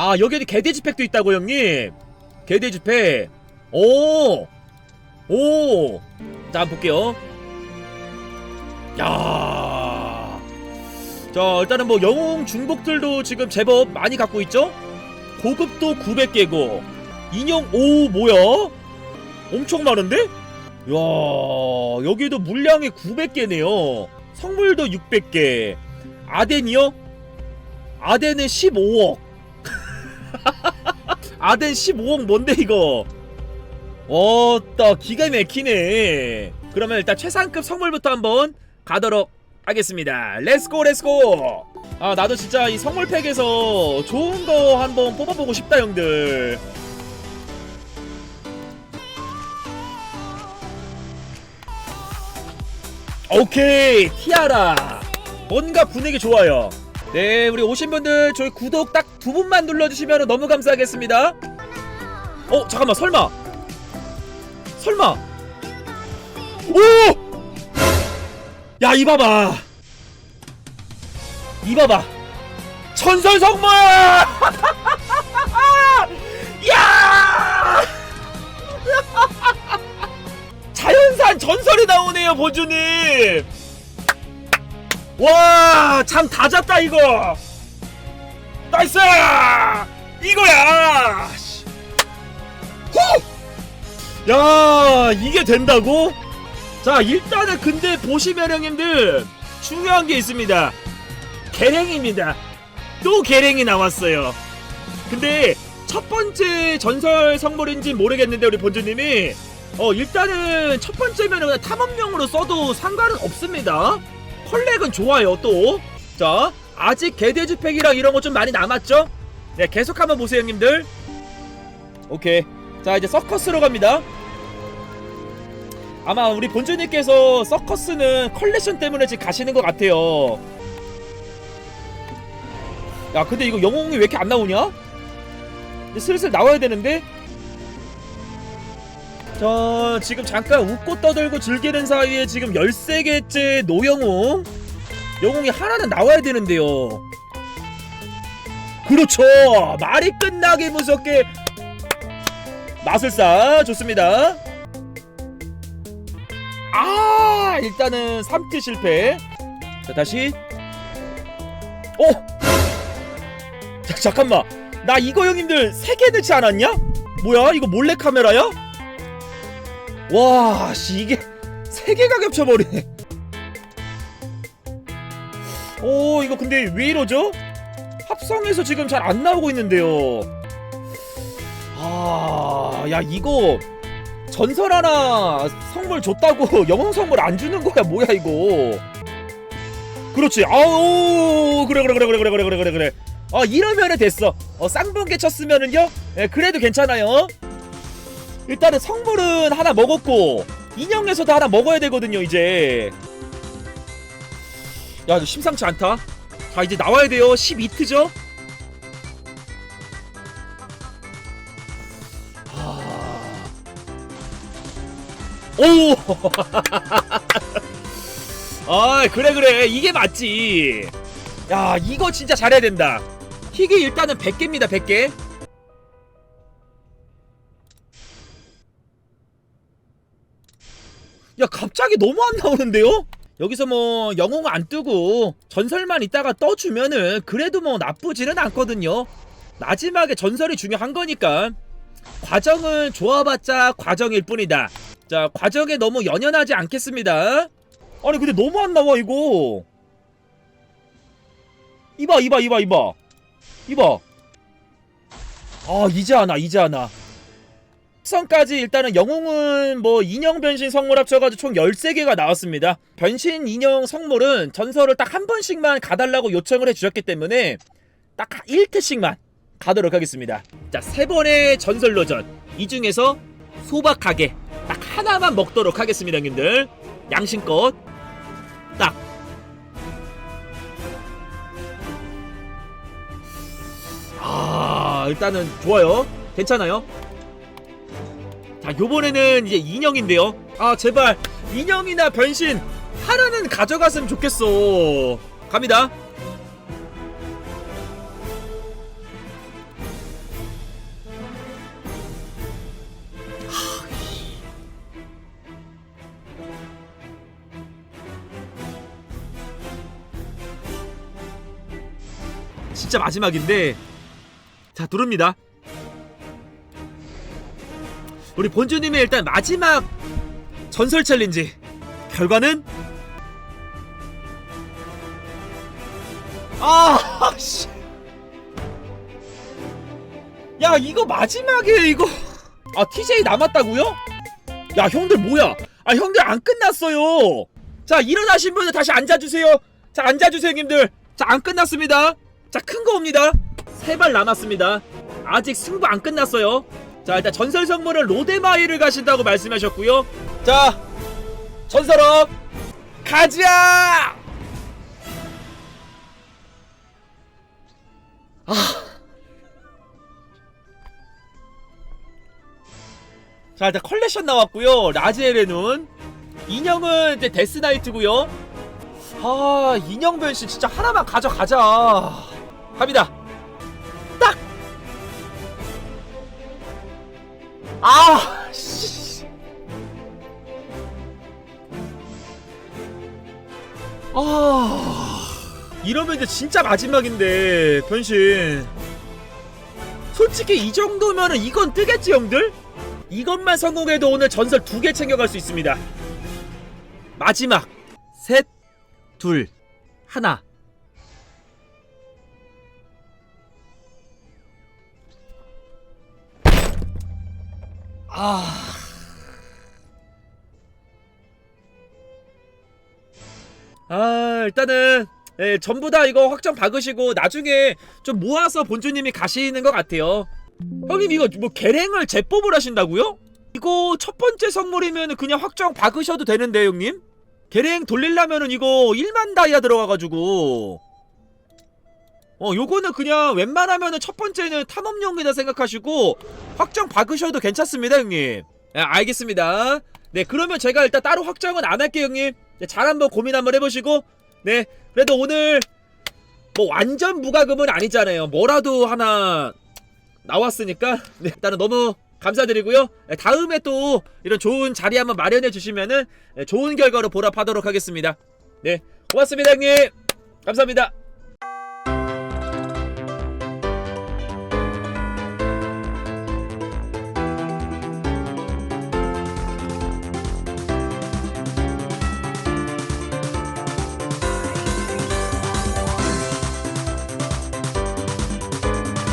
아 여기에도 개돼지 팩도 있다고 형님 개돼지 팩 오! 오! 자 한번 볼게요 야. 자 일단은 뭐 영웅 중복들도 지금 제법 많이 갖고 있죠 고급도 900개고 인형 오 뭐야 엄청 많은데? 야 여기도 물량이 900개네요 성물도 600개 아덴이요? 아덴은 15억 아덴 15억 뭔데 이거? 어따 기가 막히네. 그러면 일단 최상급 선물부터 한번 가도록 하겠습니다. 렛츠고 렛츠고 아 나도 진짜 이 선물팩에서 좋은 거 한번 뽑아보고 싶다 형들. 오케이 티아라. 뭔가 분위기 좋아요 네 우리 오신 분들 저희 구독 딱 두 분만 눌러주시면 너무 감사하겠습니다. 어 잠깐만 설마. 설마. 오! 야 이봐봐. 이봐봐. 전설 성물 야! 자연산 전설이 나오네요 보주님 와 참 다 잤다 이거. 나이스! 이거야! 씨. 후! 야 이게 된다고? 자 일단은 근데 보시면 형님들 중요한 게 있습니다. 계랭입니다. 또 계랭이 나왔어요. 근데 첫 번째 전설 성물인지 모르겠는데 우리 본주님이 어 일단은 첫 번째면 그냥 탐험용으로 써도 상관은 없습니다 컬렉은 좋아요 또 자 아직 개돼지 팩이랑 이런 거 좀 많이 남았죠 네 계속 한번 보세요 형님들 오케이 자 이제 서커스로 갑니다 아마 우리 본주님께서 서커스는 컬렉션 때문에 지금 가시는 것 같아요. 야, 근데 이거 영웅이 왜 이렇게 안 나오냐? 슬슬 나와야 되는데? 자, 지금 잠깐 웃고 떠들고 즐기는 사이에 지금 13개째 노영웅. 영웅이 하나는 나와야 되는데요. 그렇죠! 말이 끝나기 무섭게 마술사 좋습니다. 아 일단은 3트 실패 자 다시 어 자, 잠깐만 나 이거 형님들 3개 넣지 않았냐? 뭐야 이거 몰래카메라야? 와 씨 이게 3개가 겹쳐버리네. 오 이거 근데 왜 이러죠? 합성해서 지금 잘 안 나오고 있는데요. 아 야 이거 전설 하나 선물 줬다고 영웅 선물 안 주는 거야 뭐야 이거. 그렇지. 아우 그래 그래 그래 그래 그래 그래 그래 그래. 그래 어 이러면은 됐어. 어 쌍번개 쳤으면은요? 예 그래도 괜찮아요 일단은 성물은 하나 먹었고 인형에서도 하나 먹어야 되거든요 이제 야 이거 심상치 않다 자 이제 나와야 돼요 12트죠 오! 아, 그래, 그래. 이게 맞지. 야, 이거 진짜 잘해야 된다. 킥이 일단은 100개입니다, 100개. 야, 갑자기 너무 안 나오는데요? 여기서 뭐, 영웅 안 뜨고, 전설만 있다가 떠주면은, 그래도 뭐, 나쁘지는 않거든요. 마지막에 전설이 중요한 거니까. 과정은 좋아봤자 과정일 뿐이다. 자, 과정에 너무 연연하지 않겠습니다. 아니, 근데 너무 안 나와, 이거. 이봐, 이봐, 이봐, 이봐. 이봐. 아, 이제 하나, 이제 하나. 성까지 일단은 영웅은 뭐 인형 변신 성물 합쳐가지고 총 13개가 나왔습니다. 변신 인형 성물은 전설을 딱 한 번씩만 가달라고 요청을 해주셨기 때문에 딱 1트씩만 가도록 하겠습니다. 자, 세 번의 전설 로전. 이 중에서 소박하게 딱 하나만 먹도록 하겠습니다, 형님들. 양심껏 딱. 아, 일단은 좋아요. 괜찮아요. 아, 요번에는 이제 인형인데요. 아 제발. 인형이나 변신 하나는 가져갔으면 좋겠어. 갑니다. 진짜 마지막인데 자 누릅니다. 우리 본주님의 일단 마지막 전설 챌린지. 결과는? 아 씨. 야 이거 마지막에 이거. 아 TJ 남았다고요? 야 형들 뭐야? 아 형들 안 끝났어요. 자 일어나신 분들 다시 앉아주세요. 자 앉아주세요 형님들. 자 안 끝났습니다. 자 큰 거 옵니다. 세 발 남았습니다. 아직 승부 안 끝났어요 자 일단 전설 성물은 로데마이를 가신다고 말씀하셨고요. 자 전설업 가자 자 일단 컬렉션 나왔고요. 라지엘의 눈 인형은 이제 데스나이트고요. 아 인형 변신 진짜 하나만 가져가자. 갑니다 아 씨. 아 이러면 이제 진짜 마지막인데 변신 솔직히 이 정도면은 이건 뜨겠지 형들? 이것만 성공해도 오늘 전설 두 개 챙겨갈 수 있습니다. 마지막 셋, 둘, 하나. 아. 아 일단은 예, 전부 다 이거 확정 박으시고 나중에 좀 모아서 본주님이 가시는 것 같아요. 형님 이거 뭐 계랭을 재법을 하신다고요? 이거 첫 번째 선물이면 그냥 확정 박으셔도 되는데 형님? 계랭 돌리려면은 이거 1만 다이아 들어가가지고 어 요거는 그냥 웬만하면은 첫 번째는 탐험용이다 생각하시고 확정 박으셔도 괜찮습니다 형님 아, 알겠습니다 네 그러면 제가 일단 따로 확정은 안 할게요 형님 네, 잘 한번 고민 한번 해보시고 네 그래도 오늘 뭐 완전 무과금은 아니잖아요 뭐라도 하나 나왔으니까 네, 일단은 너무 감사드리고요. 네, 다음에 또 이런 좋은 자리 한번 마련해 주시면은 네, 좋은 결과로 보답하도록 하겠습니다. 네, 고맙습니다, 형님. 감사합니다.